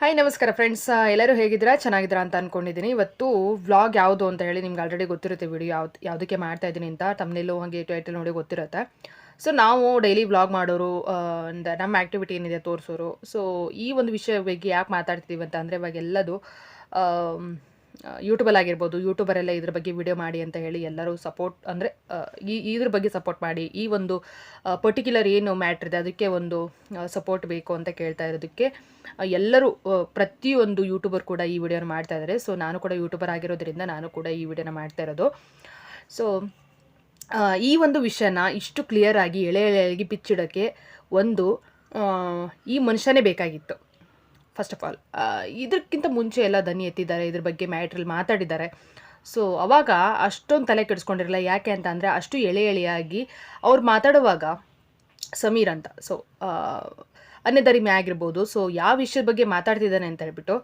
Hi ನಮಸ್ಕಾರ friends ಎಲ್ಲರೂ ಹೇಗಿದ್ದೀರಾ? ಚೆನ್ನಾಗಿದ್ದೀರಾ ಅಂತ ಅಂದ್ಕೊಂಡಿದ್ದೀನಿ ಇವತ್ತು ವ್ಲಾಗ್ ಯಾವುದು ಅಂತ ಹೇಳಿ ನಿಮ್ಗೆ ಆಲ್ರೆಡಿ ಗೊತ್ತಿರುತ್ತೆ ವಿಡಿಯೋ ಯಾವ್ದು, ಯಾವುದಕ್ಕೆ ಮಾಡ್ತಾ ಇದ್ದೀನಿ ಅಂತ. ತಮ್ಮನೇಲೂ ಹಾಗೆ ಟೈಟಲ್ ನೋಡಿ ಗೊತ್ತಿರುತ್ತೆ. ಸೊ ನಾವು ಡೈಲಿ ವ್ಲಾಗ್ ಮಾಡೋರು ಅಂದ ನಮ್ಮ ಆ್ಯಕ್ಟಿವಿಟಿ ಏನಿದೆ ತೋರಿಸೋರು. ಸೊ ಈ ಒಂದು ವಿಷಯ ಬಗ್ಗೆ ಯಾಕೆ ಮಾತಾಡ್ತಿದ್ದೀವಿ ಅಂತ ಅಂದರೆ ಇವಾಗ ಎಲ್ಲದು ಯೂಟ್ಯೂಬಲ್ಲಿ ಆಗಿರ್ಬೋದು, ಯೂಟ್ಯೂಬರೆಲ್ಲ ಇದ್ರ ಬಗ್ಗೆ ವಿಡಿಯೋ ಮಾಡಿ ಅಂತ ಹೇಳಿ ಎಲ್ಲರೂ ಸಪೋರ್ಟ್ ಅಂದರೆ ಈ, ಇದ್ರ ಬಗ್ಗೆ ಸಪೋರ್ಟ್ ಮಾಡಿ, ಈ ಒಂದು ಪರ್ಟಿಕ್ಯುಲರ್ ಏನು ಮ್ಯಾಟ್ರ್ ಇದೆ, ಅದಕ್ಕೆ ಒಂದು ಸಪೋರ್ಟ್ ಬೇಕು ಅಂತ ಕೇಳ್ತಾ ಇರೋದಕ್ಕೆ ಎಲ್ಲರೂ ಪ್ರತಿಯೊಂದು ಯೂಟ್ಯೂಬರ್ ಕೂಡ ಈ ವಿಡಿಯೋನ ಮಾಡ್ತಾ ಇದ್ದಾರೆ ಸೊ ನಾನು ಕೂಡ ಯೂಟ್ಯೂಬರ್ ಆಗಿರೋದ್ರಿಂದ ನಾನು ಕೂಡ ಈ ವಿಡಿಯೋನ ಮಾಡ್ತಾ ಇರೋದು. ಸೊ ಈ ಒಂದು ವಿಷಯನ ಇಷ್ಟು ಕ್ಲಿಯರ್ ಆಗಿ ಎಳೆ ಎಳೆಯಾಗಿ ಬಿಚ್ಚಿಡೋಕ್ಕೆ ಒಂದು ಈ ಮನುಷ್ಯನೇ ಬೇಕಾಗಿತ್ತು. ಫಸ್ಟ್ ಆಫ್ ಆಲ್ ಇದಕ್ಕಿಂತ ಮುಂಚೆ ಎಲ್ಲ ದನಿ ಎತ್ತಿದ್ದಾರೆ, ಇದ್ರ ಬಗ್ಗೆ ಮ್ಯಾಟ್ರಲ್ಲಿ ಮಾತಾಡಿದ್ದಾರೆ. ಸೊ ಅವಾಗ ಅಷ್ಟೊಂದು ತಲೆ ಕೆಡಿಸ್ಕೊಂಡಿರಲ್ಲ ಯಾಕೆ ಅಂತ ಅಂದರೆ, ಅಷ್ಟು ಎಳೆ ಎಳೆಯಾಗಿ ಅವ್ರು ಮಾತಾಡುವಾಗ ಸಮೀರ್ ಅಂತ. ಸೊ ಅನ್ಯದರಿಮೆ ಆಗಿರ್ಬೋದು. ಸೊ ಯಾವ ವಿಷಯದ ಬಗ್ಗೆ ಮಾತಾಡ್ತಿದ್ದಾನೆ ಅಂತ ಹೇಳ್ಬಿಟ್ಟು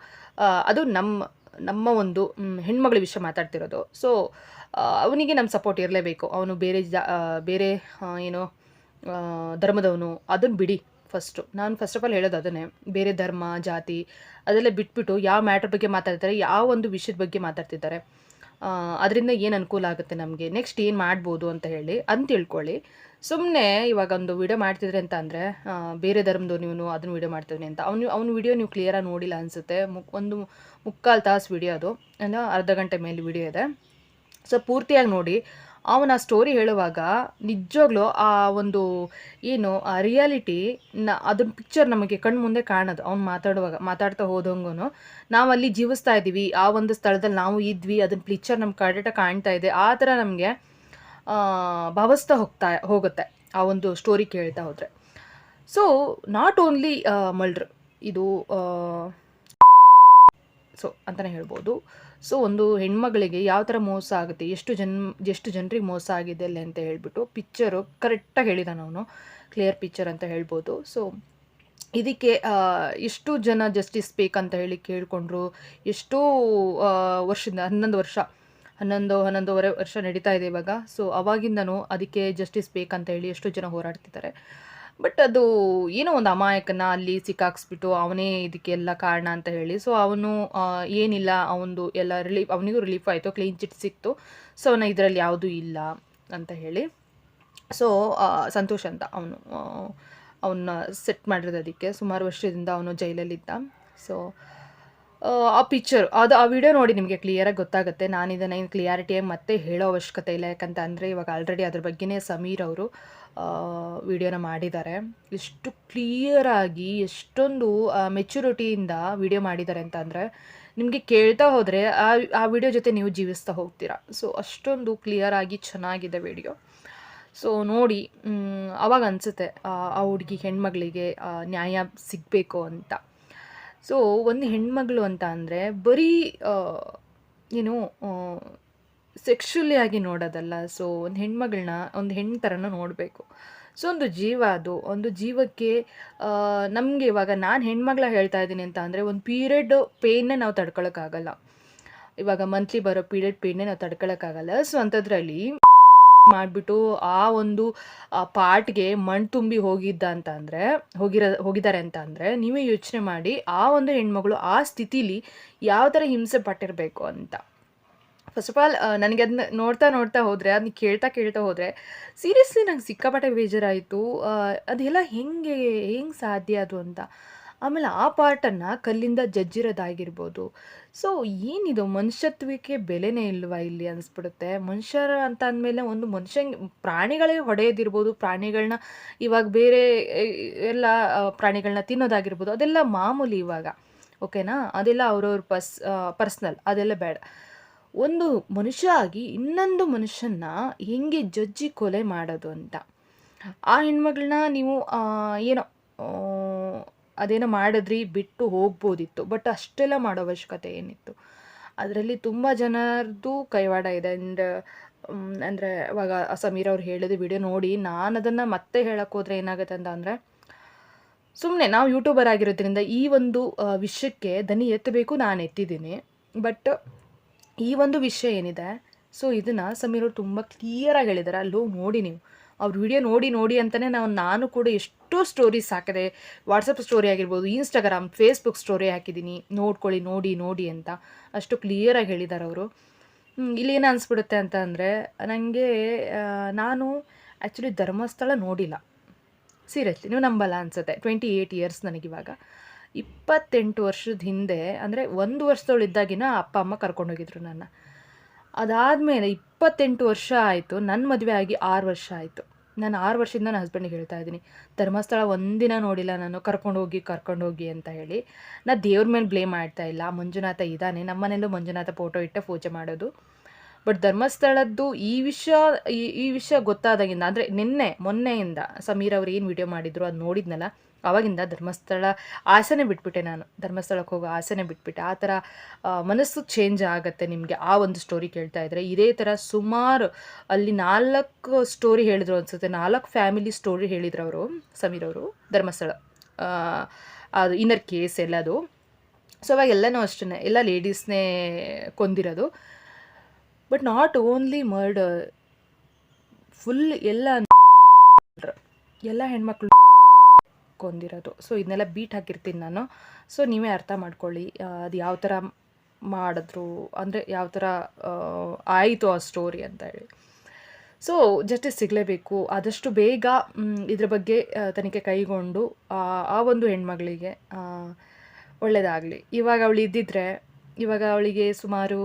ಅದು ನಮ್ಮ ನಮ್ಮ ಒಂದು ಹೆಣ್ಮಗಳ ವಿಷಯ ಮಾತಾಡ್ತಿರೋದು. ಸೊ ಅವನಿಗೆ ನಮ್ಮ ಸಪೋರ್ಟ್ ಇರಲೇಬೇಕು. ಅವನು ಬೇರೆ ಜಾ ಬೇರೆ ಏನು ಧರ್ಮದವನು. ಅದನ್ನು ಬಿಡಿ. ಫಸ್ಟು ನಾನು ಫಸ್ಟ್ ಆಫ್ ಆಲ್ ಹೇಳೋದು ಅದನ್ನೇ. ಬೇರೆ ಧರ್ಮ, ಜಾತಿ, ಅದೆಲ್ಲ ಬಿಟ್ಬಿಟ್ಟು ಯಾವ ಮ್ಯಾಟ್ರ್ ಬಗ್ಗೆ ಮಾತಾಡ್ತಾರೆ, ಯಾವ ಒಂದು ವಿಷಯದ ಬಗ್ಗೆ ಮಾತಾಡ್ತಿದ್ದಾರೆ. ಅದರಿಂದ ಏನು ಅನುಕೂಲ ಆಗುತ್ತೆ ನಮಗೆ? ನೆಕ್ಸ್ಟ್ ಏನು ಮಾಡ್ಬೋದು ಅಂತ ಹೇಳಿ ಅಂತ ತಿಳ್ಕೊಳ್ಳಿ. ಸುಮ್ಮನೆ ಇವಾಗ ಒಂದು ವಿಡಿಯೋ ಮಾಡ್ತಿದ್ರೆ ಅಂತ ಅಂದರೆ ಬೇರೆ ಧರ್ಮದವ್ರು ನೀವು ಅದನ್ನು ವಿಡಿಯೋ ಮಾಡ್ತಿದ್ದೀನಿ ಅಂತ. ಅವ್ನು, ಅವ್ನ ವಿಡಿಯೋ ನೀವು ಕ್ಲಿಯರಾಗಿ ನೋಡಿಲ್ಲ ಅನಿಸುತ್ತೆ. ಮುಕ್, ಒಂದು ಮುಕ್ಕಾಲು ತಾಸು ವಿಡಿಯೋ ಅದು. ಅಂದರೆ ಅರ್ಧ ಗಂಟೆ ಮೇಲೆ ವಿಡಿಯೋ ಇದೆ. ಸೊ ಪೂರ್ತಿಯಾಗಿ ನೋಡಿ ಅವನ ಸ್ಟೋರಿ ಹೇಳುವಾಗ ನಿಜವಾಗ್ಲೂ ಆ ಒಂದು ಏನು, ಆ ರಿಯಾಲಿಟಿ ನ ಅದನ್ನ ಪಿಕ್ಚರ್ ನಮಗೆ ಕಣ್ಣು ಮುಂದೆ ಕಾಣೋದು. ಅವ್ನು ಮಾತಾಡುವಾಗ, ಮಾತಾಡ್ತಾ ಹೋದಂಗೂ ನಾವು ಅಲ್ಲಿ ಜೀವಿಸ್ತಾ ಇದ್ದೀವಿ. ಆ ಒಂದು ಸ್ಥಳದಲ್ಲಿ ನಾವು ಇದ್ವಿ. ಅದನ್ನ ಪಿಕ್ಚರ್ ನಮ್ಮ ಕಡೆಟ ಕಾಣ್ತಾ ಇದೆ. ಆ ಥರ ನಮಗೆ ಭಾವಿಸ್ತಾ ಹೋಗ್ತಾ, ಹೋಗುತ್ತೆ ಆ ಒಂದು ಸ್ಟೋರಿ ಕೇಳ್ತಾ ಹೋದರೆ. ಸೊ ನಾಟ್ ಓನ್ಲಿ ಮಲ್ಡ್ರ್, ಇದು ಸೊ ಅಂತಲೇ ಹೇಳ್ಬೋದು. ಸೊ ಒಂದು ಹೆಣ್ಮಗಳಿಗೆ ಯಾವ ಥರ ಮೋಸ ಆಗುತ್ತೆ, ಎಷ್ಟು ಜನ್, ಎಷ್ಟು ಜನರಿಗೆ ಮೋಸ ಆಗಿದೆ ಅಲ್ಲಿ ಅಂತ ಹೇಳಿಬಿಟ್ಟು ಪಿಕ್ಚರು ಕರೆಕ್ಟಾಗಿ ಹೇಳಿದಾನೆ ಅವನು. ಕ್ಲಿಯರ್ ಪಿಕ್ಚರ್ ಅಂತ ಹೇಳ್ಬೋದು. ಸೊ ಇದಕ್ಕೆ ಎಷ್ಟು ಜನ ಜಸ್ಟಿಸ್ ಬೇಕಂತ ಹೇಳಿ ಕೇಳಿಕೊಂಡ್ರು, ಎಷ್ಟೋ ವರ್ಷದ ಹನ್ನೊಂದು ವರ್ಷ, ಹನ್ನೊಂದು, ಹನ್ನೊಂದುವರೆ ವರ್ಷ ನಡೀತಾ ಇದೆ ಇವಾಗ. ಸೊ ಅವಾಗಿಂದನೂ ಅದಕ್ಕೆ ಜಸ್ಟಿಸ್ ಬೇಕಂತ ಹೇಳಿ ಎಷ್ಟೋ ಜನ ಹೋರಾಡ್ತಿದ್ದಾರೆ. ಬಟ್ ಅದು ಏನೋ ಒಂದು ಅಮಾಯಕನ ಅಲ್ಲಿ ಸಿಕ್ಕಾಕ್ಸ್ಬಿಟ್ಟು ಅವನೇ ಇದಕ್ಕೆಲ್ಲ ಕಾರಣ ಅಂತ ಹೇಳಿ. ಸೊ ಅವನು ಏನಿಲ್ಲ ಅವನದು ಎಲ್ಲ ರಿಲೀಫ್ ಅವನಿಗೂ ರಿಲೀಫ್ ಆಯಿತು ಕ್ಲೀನ್ ಚಿಟ್ ಸಿಕ್ತು. ಸೊ ಅವನ ಇದರಲ್ಲಿ ಯಾವುದೂ ಇಲ್ಲ ಅಂತ ಹೇಳಿ. ಸೊ ಸಂತೋಷ್ ಅಂತ ಅವನು ಅವನ್ನ ಸೆಟ್ ಮಾಡಿರೋದು ಅದಕ್ಕೆ. ಸುಮಾರು ವರ್ಷದಿಂದ ಅವನು ಜೈಲಲ್ಲಿದ್ದ. ಸೊ ಆ ಪಿಕ್ಚರ್ ಅದು ಆ ವಿಡಿಯೋ ನೋಡಿ ನಿಮಗೆ ಕ್ಲಿಯರಾಗಿ ಗೊತ್ತಾಗುತ್ತೆ. ನಾನು ಇದನ್ನು ಏನು ಕ್ಲಿಯಾರಿಟಿಯಾಗಿ ಮತ್ತೆ ಹೇಳೋ ಅವಶ್ಯಕತೆ ಇಲ್ಲ. ಯಾಕಂತ ಅಂದರೆ ಇವಾಗ ಆಲ್ರೆಡಿ ಅದ್ರ ಬಗ್ಗೆನೇ ಸಮೀರ್ ಅವರು ವಿಡಿಯೋನ ಮಾಡಿದ್ದಾರೆ. ಎಷ್ಟು ಕ್ಲಿಯರಾಗಿ ಎಷ್ಟೊಂದು ಮೆಚುರಿಟಿಯಿಂದ ವಿಡಿಯೋ ಮಾಡಿದ್ದಾರೆ ಅಂತ ಅಂದರೆ ನಿಮಗೆ ಕೇಳ್ತಾ ಹೋದರೆ ಆ ಆ ವಿಡಿಯೋ ಜೊತೆ ನೀವು ಜೀವಿಸ್ತಾ ಹೋಗ್ತೀರಾ. ಸೊ ಅಷ್ಟೊಂದು ಕ್ಲಿಯರಾಗಿ ಚೆನ್ನಾಗಿದೆ ವಿಡಿಯೋ. ಸೊ ನೋಡಿ ಅವಾಗ ಅನಿಸುತ್ತೆ, ಆ ಹುಡುಗಿ ಹೆಣ್ಮಗಳಿಗೆ ನ್ಯಾಯ ಸಿಗಬೇಕು ಅಂತ. ಸೊ ಒಂದು ಹೆಣ್ಮಗಳು ಅಂತ ಅಂದರೆ ಬರೀ ಏನು ಸೆಕ್ಷುಲಿ ಆಗಿ ನೋಡೋದಲ್ಲ ಸೊ ಒಂದು ಹೆಣ್ಮಗಳನ್ನ ಒಂದು ಹೆಣ್ಣು ಥರನೂ ನೋಡಬೇಕು. ಸೊ ಒಂದು ಜೀವ ಅದು, ಒಂದು ಜೀವಕ್ಕೆ ನಮಗೆ ಇವಾಗ ನಾನು ಹೆಣ್ಮಗಳ ಹೇಳ್ತಾ ಇದ್ದೀನಿ ಅಂತ ಅಂದರೆ ಒಂದು ಪೀರಿಯಡ್ ಪೇಯ್ನೇ ನಾವು ತಡ್ಕೊಳಕ್ಕಾಗಲ್ಲ. ಇವಾಗ ಮಂತ್ಲಿ ಬರೋ ಪೀರಿಯಡ್ ಪೇಯ್ನೇ ನಾವು ತಡ್ಕೊಳಕ್ಕಾಗಲ್ಲ. ಸೊ ಅಂಥದ್ರಲ್ಲಿ ಮಾಡಿಬಿಟ್ಟು ಆ ಒಂದು ಪಾರ್ಟ್ಗೆ ಮಣ್ಣು ತುಂಬಿ ಹೋಗಿದ್ದ ಅಂತ ಅಂದರೆ, ಹೋಗಿರೋ, ಹೋಗಿದ್ದಾರೆ ಅಂತ ಅಂದರೆ ನೀವೇ ಯೋಚನೆ ಮಾಡಿ ಆ ಒಂದು ಹೆಣ್ಮಗಳು ಆ ಸ್ಥಿತಿಲಿ ಯಾವ ಥರ ಹಿಂಸೆ ಪಟ್ಟಿರಬೇಕು ಅಂತ. ಫಸ್ಟ್ ಆಫ್ ಆಲ್ ನನಗೆ ಅದನ್ನ ನೋಡ್ತಾ ನೋಡ್ತಾ ಹೋದರೆ ಅದನ್ನ ಕೇಳ್ತಾ ಕೇಳ್ತಾ ಹೋದರೆ ಸೀರಿಯಸ್ಲಿ ನಂಗೆ ಸಿಕ್ಕಾಪಟ್ಟೆ ಬೇಜಾರಾಯಿತು. ಅದೆಲ್ಲ ಹೆಂಗೆ ಹೆಂಗೆ ಸಾಧ್ಯ ಅದು ಅಂತ? ಆಮೇಲೆ ಆ ಪಾರ್ಟನ್ನು ಕಲ್ಲಿಂದ ಜಜ್ಜಿರೋದಾಗಿರ್ಬೋದು. ಸೊ ಏನಿದು? ಮನುಷ್ಯತ್ವಕ್ಕೆ ಬೆಲೆನೇ ಇಲ್ವಾ ಇಲ್ಲಿ ಅನಿಸ್ಬಿಡುತ್ತೆ. ಮನುಷ್ಯರ ಅಂತ ಅಂದಮೇಲೆ ಒಂದು ಮನುಷ್ಯ ಪ್ರಾಣಿಗಳೇ ಹೊಡೆಯೋದಿರ್ಬೋದು. ಪ್ರಾಣಿಗಳನ್ನ ಇವಾಗ ಬೇರೆ ಎಲ್ಲ ಪ್ರಾಣಿಗಳನ್ನ ತಿನ್ನೋದಾಗಿರ್ಬೋದು. ಅದೆಲ್ಲ ಮಾಮೂಲಿ ಇವಾಗ. ಓಕೆನಾ ಅದೆಲ್ಲ ಅವ್ರವ್ರ ಪರ್ಸ್ ಪರ್ಸ್ನಲ್. ಅದೆಲ್ಲ ಬೇಡ. ಒಂದು ಮನುಷ್ಯ ಆಗಿ ಇನ್ನೊಂದು ಮನುಷ್ಯನ್ನ ಹೆಂಗೆ ಜಜ್ಜಿ ಕೊಲೆ ಮಾಡೋದು ಅಂತ. ಆ ಹೆಣ್ಮಗಳನ್ನ ನೀವು ಏನೋ ಅದೇನೋ ಮಾಡಿದ್ರಿ, ಬಿಟ್ಟು ಹೋಗ್ಬೋದಿತ್ತು. ಬಟ್ ಅಷ್ಟೆಲ್ಲ ಮಾಡೋ ಅವಶ್ಯಕತೆ ಏನಿತ್ತು? ಅದರಲ್ಲಿ ತುಂಬ ಜನರದ್ದು ಕೈವಾಡ ಇದೆ. ಆ್ಯಂಡ್ ಅಂದರೆ ಇವಾಗ ಸಮೀರ್ ಅವ್ರು ಹೇಳಿದ ವಿಡಿಯೋ ನೋಡಿ, ನಾನು ಅದನ್ನು ಮತ್ತೆ ಹೇಳಕ್ಕೆ ಹೋದರೆ ಏನಾಗುತ್ತೆ ಅಂತ ಅಂದರೆ ಸುಮ್ಮನೆ ನಾವು ಯೂಟ್ಯೂಬರ್ ಆಗಿರೋದ್ರಿಂದ ಈ ಒಂದು ವಿಷಯಕ್ಕೆ ದನಿ ಎತ್ತಬೇಕು, ನಾನು ಎತ್ತಿದ್ದೀನಿ. ಬಟ್ ಈ ಒಂದು ವಿಷಯ ಏನಿದೆ? ಸೊ ಇದನ್ನು ಸಮೀರ್ ಅವರು ತುಂಬ ಕ್ಲಿಯರಾಗಿ ಹೇಳಿದ್ದಾರೆ ಅಲ್ಲೋ, ನೋಡಿ ನೀವು. ಅವ್ರ ವಿಡಿಯೋ ನೋಡಿ ನೋಡಿ ಅಂತಲೇ ನಾವು, ನಾನು ಕೂಡ ಎಷ್ಟೋ ಸ್ಟೋರೀಸ್ ಹಾಕಿದೆ. ವಾಟ್ಸಪ್ ಸ್ಟೋರಿ ಆಗಿರ್ಬೋದು ಇನ್ಸ್ಟಾಗ್ರಾಮ್ ಫೇಸ್ಬುಕ್ ಸ್ಟೋರಿ ಹಾಕಿದ್ದೀನಿ ನೋಡ್ಕೊಳ್ಳಿ, ನೋಡಿ ನೋಡಿ ಅಂತ. ಅಷ್ಟು ಕ್ಲಿಯರಾಗಿ ಹೇಳಿದ್ದಾರೆ ಅವರು. ಇಲ್ಲಿ ಏನು ಅನಿಸ್ಬಿಡುತ್ತೆ ಅಂತ ಅಂದರೆ ನನಗೆ ನಾನು ಆ್ಯಕ್ಚುಲಿ ಧರ್ಮಸ್ಥಳ ನೋಡಿಲ್ಲ. ಸೀರಿಯಸ್ಲಿ ನೀವು ನಂಬಲ್ಲ ಅನಿಸುತ್ತೆ. ಟ್ವೆಂಟಿ ಏಯ್ಟ್ ಇಯರ್ಸ್ ನನಗಿವಾಗ. ಇಪ್ಪತ್ತೆಂಟು ವರ್ಷದ ಹಿಂದೆ, ಅಂದರೆ ಒಂದು ವರ್ಷದವಳಿದ್ದಾಗಿನ ಅಪ್ಪ, ಅಮ್ಮ ಕರ್ಕೊಂಡೋಗಿದ್ರು ನನ್ನ. ಅದಾದಮೇಲೆ ಇಪ್ಪತ್ತೆಂಟು ವರ್ಷ ಆಯಿತು ನನ್ನ ಮದುವೆ ಆಗಿ ಆರು ವರ್ಷ ಆಯಿತು. ನಾನು ಆರು ವರ್ಷದಿಂದ ನನ್ನ ಹಸ್ಬೆಂಡಿಗೆ ಹೇಳ್ತಾ ಇದ್ದೀನಿ, ಧರ್ಮಸ್ಥಳ ಒಂದಿನ ನೋಡಿಲ್ಲ ನಾನು, ಕರ್ಕೊಂಡೋಗಿ ಕರ್ಕೊಂಡೋಗಿ ಅಂತ ಹೇಳಿ. ನಾ ದೇವ್ರ ಮೇಲೆ ಬ್ಲೇಮ್ ಮಾಡ್ತಾ ಇಲ್ಲ. ಮಂಜುನಾಥ ಇದ್ದಾನೆ ನಮ್ಮನೇಲೂ ಮಂಜುನಾಥ ಫೋಟೋ ಇಟ್ಟೆ, ಪೂಜೆ ಮಾಡೋದು. ಬಟ್ ಧರ್ಮಸ್ಥಳದ್ದು ಈ ವಿಷಯ ಈ ವಿಷಯ ಗೊತ್ತಾದಾಗಿಂದ, ಅಂದರೆ ನಿನ್ನೆ, ಮೊನ್ನೆಯಿಂದ ಸಮೀರ್ ಅವ್ರು ಏನು ವಿಡಿಯೋ ಮಾಡಿದ್ರು ಅದು ನೋಡಿದ್ನಲ್ಲ ಅವಾಗಿಂದ ಧರ್ಮಸ್ಥಳ ಆಸೆನೇ ಬಿಟ್ಬಿಟ್ಟೆ ನಾನು. ಧರ್ಮಸ್ಥಳಕ್ಕೆ ಹೋಗೋ ಆಸೆನೇ ಬಿಟ್ಬಿಟ್ಟೆ. ಆ ಥರ ಮನಸ್ಸು ಚೇಂಜ್ ಆಗುತ್ತೆ ನಿಮಗೆ ಆ ಒಂದು ಸ್ಟೋರಿ ಕೇಳ್ತಾ ಇದ್ದರೆ ಇದೇ ಥರ ಸುಮಾರು ಅಲ್ಲಿ ನಾಲ್ಕು ಸ್ಟೋರಿ ಹೇಳಿದ್ರು ಅನ್ಸುತ್ತೆ. ನಾಲ್ಕು ಫ್ಯಾಮಿಲಿ ಸ್ಟೋರಿ ಹೇಳಿದ್ರು ಅವರು, ಸಮೀರ್ ಅವರು, ಧರ್ಮಸ್ಥಳ. ಅದು ಇನ್ನರ್ ಕೇಸ್ ಎಲ್ಲದು. ಸೊ ಅವಾಗ ಎಲ್ಲನೂ ಅಷ್ಟೇ ಎಲ್ಲ ಲೇಡೀಸ್ನೇ ಕೊಂದಿರೋದು. But not only murder full ಎಲ್ಲ ಎಲ್ಲ ಹೆಣ್ಮಕ್ಳು ಕೊಂದಿರೋದು ಸೊ ಇದನ್ನೆಲ್ಲ ಬೀಟ್ ಹಾಕಿರ್ತೀನಿ ನಾನು. ಸೊ ನೀವೇ ಅರ್ಥ ಮಾಡ್ಕೊಳ್ಳಿ ಅದು ಯಾವ ಥರ ಮಾಡಿದ್ರು, ಅಂದರೆ ಯಾವ ಥರ ಆಯಿತು ಆ ಸ್ಟೋರಿ ಅಂತ ಹೇಳಿ. ಸೊ ಜಸ್ಟಿಸ್ ಸಿಗಲೇಬೇಕು. ಆದಷ್ಟು ಬೇಗ ಇದ್ರ ಬಗ್ಗೆ ತನಿಖೆ ಕೈಗೊಂಡು, ಆ ಒಂದು ಹೆಣ್ಮಗಳಿಗೆ ಒಳ್ಳೆಯದಾಗಲಿ ಇವಾಗ ಅವಳು ಇದ್ದಿದ್ರೆ, ಇವಾಗ ಅವಳಿಗೆ ಸುಮಾರು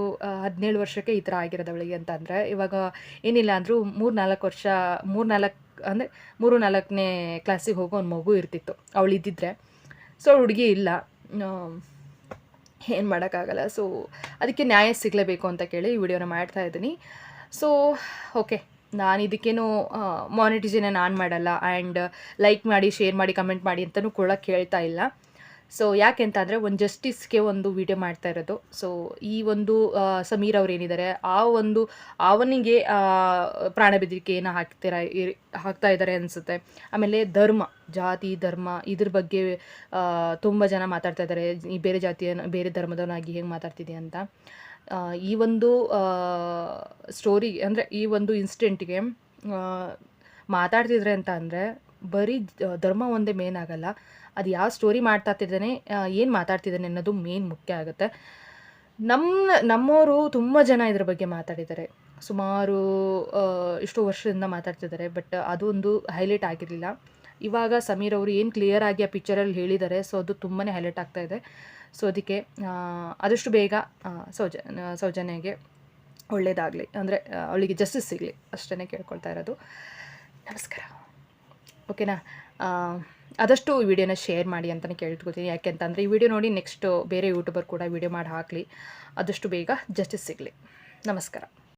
ಹದಿನೇಳು ವರ್ಷಕ್ಕೆ ಈ ಥರ ಆಗಿರೋದು ಅವಳಿಗೆ ಅಂತಂದರೆ, ಇವಾಗ ಏನಿಲ್ಲ ಅಂದರೂ ಮೂರು ನಾಲ್ಕು ವರ್ಷ ಮೂರು ನಾಲ್ಕು ಅಂದರೆ ಮೂರು ನಾಲ್ಕನೇ ಕ್ಲಾಸಿಗೆ ಹೋಗೋ ಒಂದು ಮಗು ಇರ್ತಿತ್ತು. ಅವಳು ಇದ್ದಿದ್ರೆ. ಸೊ ಹುಡುಗಿ ಇಲ್ಲ. ಏನು ಮಾಡೋಕ್ಕಾಗಲ್ಲ. ಸೊ ಅದಕ್ಕೆ ನ್ಯಾಯ ಸಿಗಲೇಬೇಕು ಅಂತ ಕೇಳಿ ಈ ವಿಡಿಯೋನ ಮಾಡ್ತಾ ಇದ್ದೀನಿ. ಸೊ ಓಕೆ ನಾನು ಇದಕ್ಕೇನು ಮಾನಿಟೈಸೇನೇ ಆನ್ ಮಾಡಲ್ಲ. ಆ್ಯಂಡ್ ಲೈಕ್ ಮಾಡಿ ಶೇರ್ ಮಾಡಿ ಕಮೆಂಟ್ ಮಾಡಿ ಅಂತಲೂ ಕೂಡ ಕೇಳ್ತಾ ಇಲ್ಲ. ಸೊ ಯಾಕೆ ಅಂತ ಅಂದರೆ ಒಂದು ಜಸ್ಟಿಸ್ಗೆ ಒಂದು ವಿಡಿಯೋ ಮಾಡ್ತಾ ಇರೋದು. ಸೊ ಈ ಒಂದು ಸಮೀರ್ ಅವ್ರು ಏನಿದ್ದಾರೆ ಆ ಒಂದು ಅವನಿಗೆ ಪ್ರಾಣ ಏನೋ ಹಾಕ್ತಿರ ಹಾಕ್ತಾ ಇದ್ದಾರೆ ಅನಿಸುತ್ತೆ. ಆಮೇಲೆ ಧರ್ಮ, ಜಾತಿ, ಧರ್ಮ, ಇದ್ರ ಬಗ್ಗೆ ತುಂಬ ಜನ ಮಾತಾಡ್ತಾ ಇದ್ದಾರೆ ಈ ಬೇರೆ ಜಾತಿಯ ಬೇರೆ ಧರ್ಮದವನಾಗಿ ಹೇಗೆ ಮಾತಾಡ್ತಿದ್ದೆ ಅಂತ. ಈ ಒಂದು ಸ್ಟೋರಿ ಅಂದರೆ ಈ ಒಂದು ಇನ್ಸಿಡೆಂಟ್ಗೆ ಮಾತಾಡ್ತಿದ್ರೆ ಅಂತ ಅಂದರೆ ಬರೀ ಧರ್ಮ ಒಂದೇ ಮೇನ್ ಆಗಲ್ಲ. ಅದು ಯಾವ ಸ್ಟೋರಿ ಮಾಡ್ತಾತಿದ್ದಾನೆ ಏನು ಮಾತಾಡ್ತಿದ್ದಾನೆ ಅನ್ನೋದು ಮೇನ್ ಮುಖ್ಯ ಆಗುತ್ತೆ. ನಮ್ಮ ನಮ್ಮವರು ತುಂಬ ಜನ ಇದ್ರ ಬಗ್ಗೆ ಮಾತಾಡಿದ್ದಾರೆ. ಸುಮಾರು ಇಷ್ಟು ವರ್ಷದಿಂದ ಮಾತಾಡ್ತಿದ್ದಾರೆ ಬಟ್ ಅದು ಒಂದು ಹೈಲೈಟ್ ಆಗಿರಲಿಲ್ಲ. ಇವಾಗ ಸಮೀರ್ ಅವರು ಏನು ಕ್ಲಿಯರ್ ಆಗಿ ಆ ಪಿಕ್ಚರಲ್ಲಿ ಹೇಳಿದ್ದಾರೆ ಸೊ ಅದು ತುಂಬಾ ಹೈಲೈಟ್ ಆಗ್ತಾ ಇದೆ. ಸೊ ಅದಕ್ಕೆ ಆದಷ್ಟು ಬೇಗ ಸೌಜ ಸೌಜನ್ಯಗೆ ಒಳ್ಳೇದಾಗಲಿ. ಅಂದರೆ ಅವಳಿಗೆ ಜಸ್ಟಿಸ್ ಸಿಗಲಿ ಅಷ್ಟೇ ಕೇಳ್ಕೊಳ್ತಾ ಇರೋದು. ನಮಸ್ಕಾರ. ಓಕೆನಾ ಆದಷ್ಟು ಈ ವಿಡಿಯೋನ ಶೇರ್ ಮಾಡಿ ಅಂತಲೇ ಕೇಳ್ಕೊತೀನಿ ಯಾಕೆಂತಂದರೆ ಈ ವಿಡಿಯೋ ನೋಡಿ ನೆಕ್ಸ್ಟ್ ಬೇರೆ ಯೂಟ್ಯೂಬರ್ ಕೂಡ ವಿಡಿಯೋ ಮಾಡಿ ಹಾಕಲಿ. ಆದಷ್ಟು ಬೇಗ ಜಸ್ಟಿಸ್ ಸಿಗಲಿ. ನಮಸ್ಕಾರ.